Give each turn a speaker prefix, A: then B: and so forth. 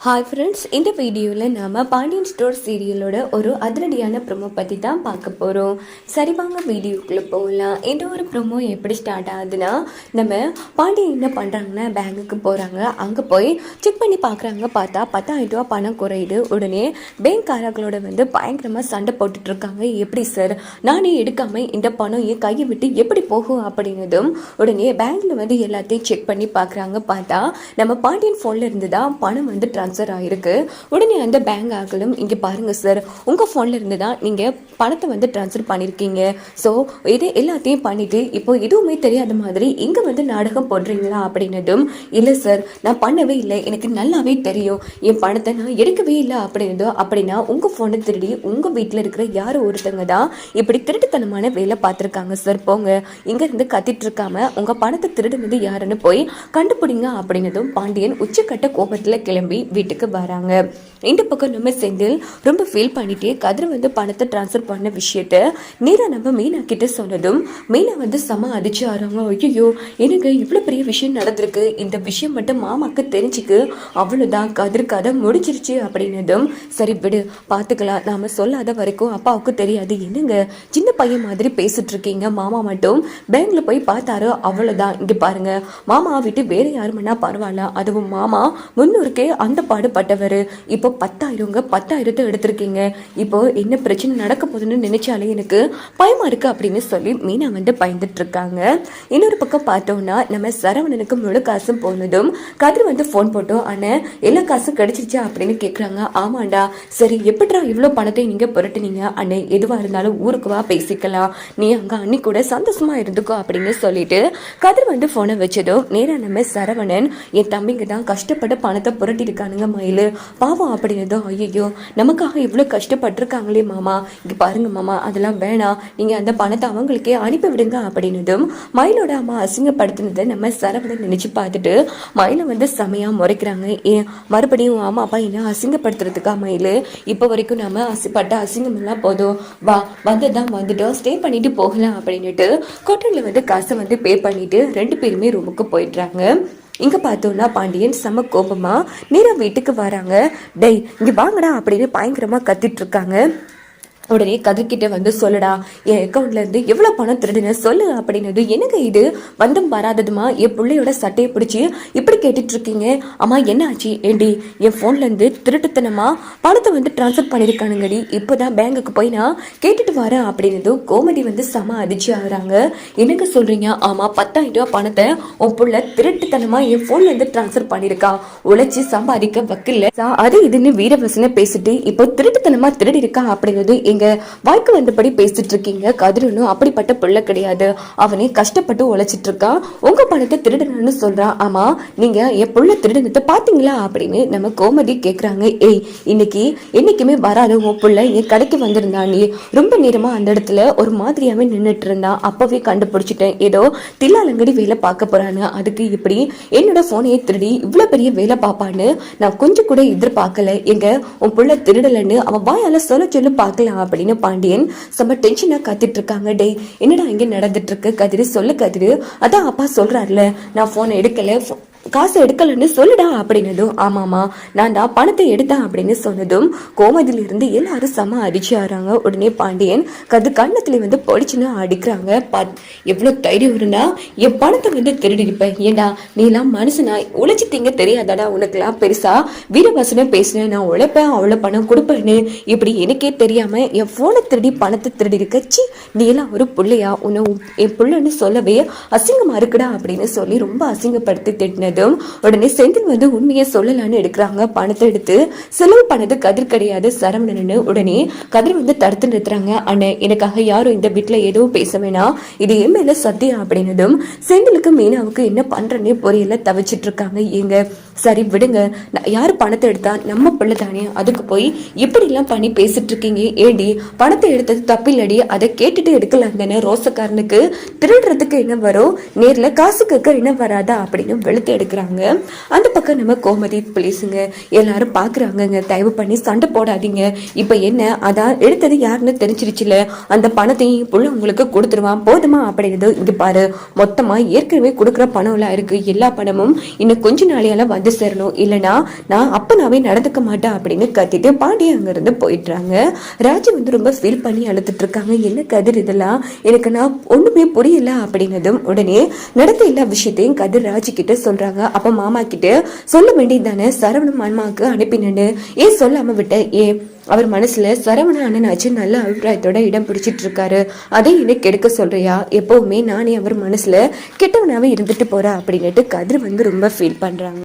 A: Hi friends இந்த வீடியோவில் நாம் பாண்டியன் ஸ்டோர் சீரியலோட ஒரு அதிரடியான ப்ரோமோ பற்றி தான் பார்க்க போகிறோம் சரி வாங்க வீடியோக்குள்ளே போகலாம் இந்த ஒரு ப்ரோமோ எப்படி ஸ்டார்ட் ஆகுதுன்னா நம்ம பாண்டியன் என்ன பண்ணுறாங்கன்னா பேங்குக்கு போகிறாங்க அங்கே போய் செக் பண்ணி பார்க்குறாங்க பார்த்தா பத்தாயிரம் ரூபா பணம் குறையுது. உடனே பேங்க்காரர்களோட வந்து பயங்கரமாக சண்டை போட்டுட்ருக்காங்க எப்படி சார் நானே எடுக்காமல் இந்த பணம் என் கையை விட்டு எப்படி போகும் அப்படின்னதும் உடனே பேங்கில் வந்து எல்லாத்தையும் செக் பண்ணி பார்க்குறாங்க பார்த்தா நம்ம பாண்டியன் ஃபோனில் இருந்து தான் பணம் வந்து ஆன்சர் ஆகிருக்கு உடனே அந்த பேங்க் ஆகலும் இங்கே பாருங்கள் சார் உங்கள் ஃபோனில் இருந்து தான் நீங்கள் பணத்தை வந்து ட்ரான்ஸ்ஃபர் பண்ணியிருக்கீங்க ஸோ இது எல்லாத்தையும் பண்ணிவிட்டு இப்போ எதுவுமே தெரியாத மாதிரி இங்கே வந்து நாடகம் போடுறீங்களா அப்படின்னதும் இல்லை சார் நான் பண்ணவே இல்லை. எனக்கு நல்லாவே தெரியும். என் பணத்தை நான் எடுக்கவே இல்லை அப்படின்னதும் அப்படின்னா உங்கள் ஃபோனை திருடி உங்கள் வீட்டில் இருக்கிற யாரோ ஒருத்தங்க தான் இப்படி திருட்டுத்தனமான வேலை பார்த்துருக்காங்க சார் போங்க. இங்கேருந்து கத்திட்டு இருக்காம உங்கள் பணத்தை திருடுனது யாருன்னு போய் கண்டுபிடிங்க அப்படின்னதும் பாண்டியன் உச்சக்கட்ட கோபத்தில் கிளம்பி வீட்டுக்கு வராங்க. இந்த பக்கம் நம்ம செந்தில் ரொம்ப ஃபீல் பண்ணிட்டே கதிர் வந்து பணத்தை ட்ரான்ஸ்ஃபர் பண்ண விஷயத்த நீரா நம்ம மீனா கிட்ட சொன்னதும் மீனா வந்து செம அடிச்சு ஆறாங்க. ஐயோ எனக்கு இவ்வளோ பெரிய விஷயம் நடந்திருக்கு? இந்த விஷயம் மட்டும் மாமாக்கு தெரிஞ்சுக்கு அவ்வளோதான் கதிர் கதை முடிச்சிருச்சு அப்படின்னதும் சரி விடு பார்த்துக்கலாம் நாம சொல்லாத வரைக்கும் அப்பாவுக்கு தெரியாது. என்னங்க சின்ன பையன் மாதிரி பேசிட்டு இருக்கீங்க? மாமா மட்டும் பேங்க்ல போய் பார்த்தாரு அவ்வளோதான் இங்கே பாருங்க மாமா விட்டு வேற யாருமன்னா பரவாயில்ல. அதுவும் மாமா முன்னூறுக்கே அந்த பாடுபட்டவர். இப்போ பத்தாயிரங்க பத்தாயிரத்தை எடுத்திருக்கீங்க. இப்போ என்ன பிரச்சனை நடக்க போகுதுன்னு நினைச்சாலே எனக்கு பயமா இருக்கு அப்படின்னு சொல்லி மீனா வந்து பயந்துட்டு இருக்காங்க. இன்னொரு பக்கம் பார்த்தோம்னா நம்ம சரவணனுக்கு முழு காசும் போனதும் கதிர் வந்து ஃபோன் போட்டோம். அண்ணே எல்லா காசும் கிடைச்சிருச்சா அப்படின்னு கேட்குறாங்க ஆமாண்டா. சரி எப்படிடா இவ்வளோ பணத்தை நீங்க புரட்டுனீங்க? அண்ணே எதுவா இருந்தாலும் ஊருக்கு வா பேசிக்கலாம். நீ அங்க அன்னி கூட சந்தோஷமா இருந்துக்கோ அப்படின்னு சொல்லிட்டு கதிர் வந்து போனை வச்சதும் நேராக நம்ம சரவணன் என் தம்பிங்க தான் கஷ்டப்பட்டு பணத்தை புரட்டி பாருங்க மயிலு பாவம் அப்படின்னதும் ஐயோ நமக்காக இவ்வளோ கஷ்டப்பட்டிருக்காங்களே மாமா. இங்க பாருங்க மாமா அதெல்லாம் வேணாம். நீங்க அந்த பணத்தை அவங்களுக்கே அனுப்பி விடுங்க அப்படின்னதும் மயிலோட அம்மா அசிங்கப்படுத்தினதை நம்ம சரவணன் நினைச்சு பார்த்துட்டு மயிலை வந்து செமையா முறைக்கிறாங்க. ஏன் மறுபடியும் உன் அப்பா என்ன அசிங்கப்படுத்துறதுக்கா மயில்? இப்போ வரைக்கும் நம்ம அசிப்பட்ட அசிங்கம் எல்லாம் போதும். வா வந்ததான் வந்துட்டோம். ஸ்டே பண்ணிட்டு போகலாம் அப்படின்னுட்டு கொட்டனில் வந்து காசை வந்து பே பண்ணிட்டு ரெண்டு பேருமே ரூமுக்கு போயிடுறாங்க. இங்க பார்த்தோம்னா பாண்டியன் செம கோபமா நேரா வீட்டுக்கு வராங்க. டேய் இங்க வாங்கடா அப்படின்னு பயங்கரமா கத்திட்டு இருக்காங்க. உடனே கதிர்கிட்ட வந்து சொல்லுடா என் அக்கௌண்ட்லேருந்து எவ்வளோ பணம் திருடுன சொல்லு அப்படின்னது எனக்கு இது? வந்தும் வராததுமா? என் பிள்ளையோட சட்டையை பிடிச்சி இப்படி கேட்டுட்ருக்கீங்க அம்மா என்ன ஆச்சு? ஏண்டி என் ஃபோன்லேருந்து திருட்டுத்தனமாக பணத்தை வந்து ட்ரான்ஸ்ஃபர் பண்ணியிருக்கானுங்கடி. இப்போ தான் பேங்குக்கு போய் நான் கேட்டுட்டு வரேன் அப்படின்னதும் கோமதி வந்து செம அதிர்ச்சி ஆகுறாங்க. எனக்கு சொல்கிறீங்க ஆமாம் பத்தாயிரம் ரூபாய் பணத்தை உன் பிள்ளை திருட்டுத்தனமாக என் ஃபோன்லேருந்து ட்ரான்ஸ்ஃபர் பண்ணியிருக்கா. உழைச்சி சம்பாதிக்க வக்கில்ல. அது இதுன்னு வீரவசனை பேசிட்டு இப்போ திருட்டுத்தனமாக திருடி இருக்கா அப்படிங்கிறது எங்க வாய்க்கு வந்தபடி பேசிட்டு இருக்கீங்க கதிரனும் அப்படிப்பட்ட பிள்ளை கிடையாது. அவனே கஷ்டப்பட்டு உழைச்சிட்டு இருக்கான் உங்க பணத்தை திருடணும்னு சொல்றான் ஆமா நீங்க என் புள்ள திருடனத்தை பாத்தீங்களா அப்படின்னு நம்ம கோமதி கேக்குறாங்க. ஏய் இன்னைக்கு என்னைக்குமே வராது உன் புள்ள என் கடைக்கு வந்திருந்தான் நீ. ரொம்ப நேரமா அந்த இடத்துல ஒரு மாதிரியாவே நின்னுட்டு இருந்தான் அப்பவே கண்டுபிடிச்சிட்டேன். ஏதோ தில்லாலங்கடி வேலை பார்க்க போறான்னு. அதுக்கு இப்படி என்னோட போனையை திருடி இவ்வளவு பெரிய வேலை பார்ப்பான்னு நான் கொஞ்சம் கூட எதிர்பார்க்கல. எங்க உன் பிள்ளை திருடலன்னு அவன் வாயால சொல்ல சொல்லு பார்க்கலாம் அப்படின்னு பாண்டியன் செம்ம டென்ஷனாக கத்திட்டு இருக்காங்க டேய் என்னடா இங்க நடந்துட்டு இருக்கு கதிரு சொல்லு கதிரு. அதான் அப்பா சொல்றாருல நான் ஃபோன் எடுக்கல. காசு எடுக்கலன்னு சொல்லுடா அப்படின்னதும் ஆமாமா நான் தான் பணத்தை எடுத்தேன் அப்படின்னு சொன்னதும் கோமதியில இருந்து எல்லாரும் செம அடிச்சு ஆறாங்க உடனே பாண்டியன் கது கண்ணத்துல வந்து பொடிச்சுன்னு அடிக்கிறாங்க. பா- எவ்வளவு தைரியம் இருந்தா என் பணத்தை வந்து திருடிருப்பேன் ஏண்டா நீ எல்லாம் மனுஷனா உழைச்சி திங்க தெரியாதாடா உனக்குலாம் பெருசா? வீரவாசனம் பேசினேன் நான் உழைப்பேன் அவ்வளவு பணம் கொடுப்பேன்னு. இப்படி எனக்கே தெரியாம என் போனை திருடி பணத்தை திருடி இருக்கச்சி நீ எல்லாம் ஒரு பிள்ளையா? உன்னை என் பிள்ளைன்னு சொல்லவே அசிங்கமா இருக்குடா அப்படின்னு சொல்லி ரொம்ப அசிங்கப்படுத்தி திட்டினதும் உடனே செந்தில் வந்து உண்மையை சொல்லலான்னு எடுக்கிறாங்க. பணத்தை எடுத்து செலவு பண்ணது கதிர் கிடையாது. சரவணன்னு உடனே கதிர் வந்து தடுத்து நிறுத்துறாங்க. அண்ணே எனக்காக யாரும் இந்த வீட்டுல எதுவும் பேச வேணாம். இது என் மேல சத்தியம் அப்படின்னதும் செந்திலுக்கு மீனாவுக்கு என்ன பண்றேன்னே பொரியல. தவிச்சிட்டு இருக்காங்க ஏங்க சரி விடுங்க. யார் பணத்தை எடுத்தா? நம்ம பிள்ளை தானே. அதுக்கு போய் இப்படி எல்லாம் பண்ணி பேசிட்டு இருக்கீங்க ஏடி பணத்தை எடுத்தது தப்பில்லடி. அதை கேட்டுட்டு எடுக்கலாம் தானே. ரோசக்காரனுக்கு திருடுறதுக்கு என்ன வரும்? நேர்ல காசு கேட்க என்ன வராதா? அப்படின்னு வெளுத்து எடுக்க இருக்கிறாங்க அந்த பக்கம் நம்ம கோமதி போலீஸுங்க எல்லாரும் பார்க்குறாங்கங்க தயவு பண்ணி சண்டை போடாதீங்க. இப்போ என்ன? அதான் எடுத்தது யாருன்னு தெரிஞ்சிருச்சுல? அந்த பணத்தையும் புள்ள உங்களுக்கு கொடுத்துருவான் போதுமா? அப்படிங்கிறது இங்கே பாரு. மொத்தமாக ஏற்கனவே கொடுக்குற பணம்லாம் இருக்குது எல்லா பணமும் இன்னும் கொஞ்ச நாளையால வந்து சேரணும். இல்லைனா நான் அப்பனாவே நடந்துக்க மாட்டேன் அப்படின்னு கத்திட்டு பாண்டி அங்கேருந்து போயிடுறாங்க. ராஜி வந்து ரொம்ப ஃபீல் பண்ணி அழுத்துட்டு இருக்காங்க. என்ன கதிர் இதெல்லாம்? எனக்கு நான் ஒன்றுமே புரியல அப்படின்னதும் உடனே நடந்த எல்லா விஷயத்தையும் கதிர் ராஜி கிட்ட அப்போ அப்ப மாமா கிட்ட சொல்ல வேண்டியதானே சரவண மாமாவுக்கு அனுப்பினு ஏன் சொல்லாம விட்ட? ஏ அவர் மனசுல சரவண அண்ணனாச்சு நல்ல அபிப்பிராயத்தோட இடம் பிடிச்சிட்டு இருக்காரு. அதை எனக்கு கெடுக்க சொல்றியா? எப்பவுமே நானே அவர் மனசுல கெட்டவனாவே இருந்துட்டு போறா அப்படின்னுட்டு கதிர் வந்து ரொம்ப ஃபீல் பண்றாங்க.